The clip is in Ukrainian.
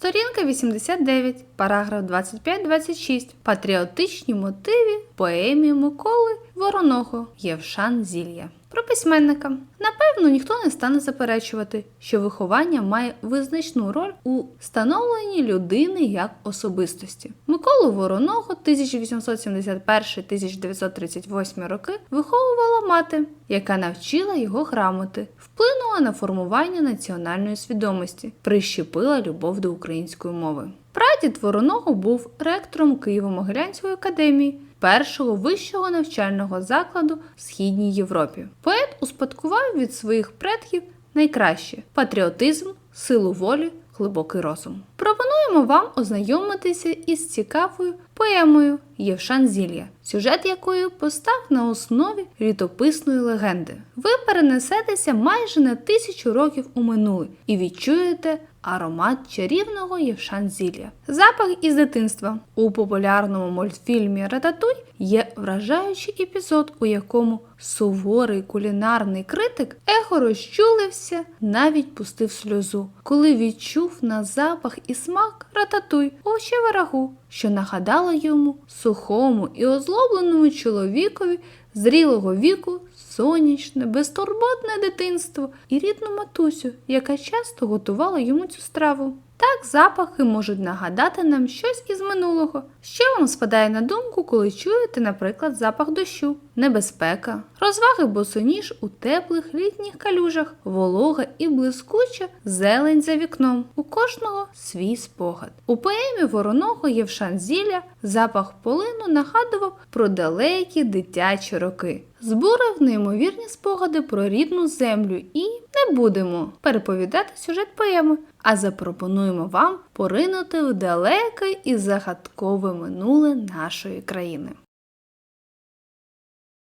Сторінка 89, параграф 25-26. Патріотичні мотиви поемі Миколи Вороного Євшан Зілля. Про письменника. Напевно, ніхто не стане заперечувати, що виховання має визначну роль у становленні людини як особистості. Миколу Вороного 1871-1938 роки виховувала мати, яка навчила його грамоти, вплинула на формування національної свідомості, прищепила любов до української мови. Прадід Вороного був ректором Києво-Могилянської академії, першого вищого навчального закладу в Східній Європі. Поет успадкував від своїх предків найкраще патріотизм, силу волі, глибокий розум. Пропонуємо вам ознайомитися із цікавою поемою Євшан Зілля, сюжет якої постав на основі літописної легенди. Ви перенесетеся майже на тисячу років у минуле і відчуєте аромат чарівного Євшан Зілля. Запах із дитинства у популярному мультфільмі Рататуй є вражаючий епізод, у якому суворий кулінарний критик ехо розчулився, навіть пустив сльозу, коли відчув на запах і смак рататуй овочеве рагу, що нагадало йому сухому і озлобленому чоловікові зрілого віку сонячне, безтурботне дитинство і рідну матусю, яка часто готувала йому цю страву. Так запахи можуть нагадати нам щось із минулого. Що вам спадає на думку, коли чуєте, наприклад, запах дощу, небезпека, розваги босоніж у теплих літніх калюжах, волога і блискуча зелень за вікном. У кожного свій спогад. У поемі вороного Євшан Зілля запах полину нагадував про далекі дитячі роки. Збурив неймовірні спогади про рідну землю і не будемо переповідати сюжет поеми, а запропонуємо вам поринути в далеке і загадкове минуле нашої країни.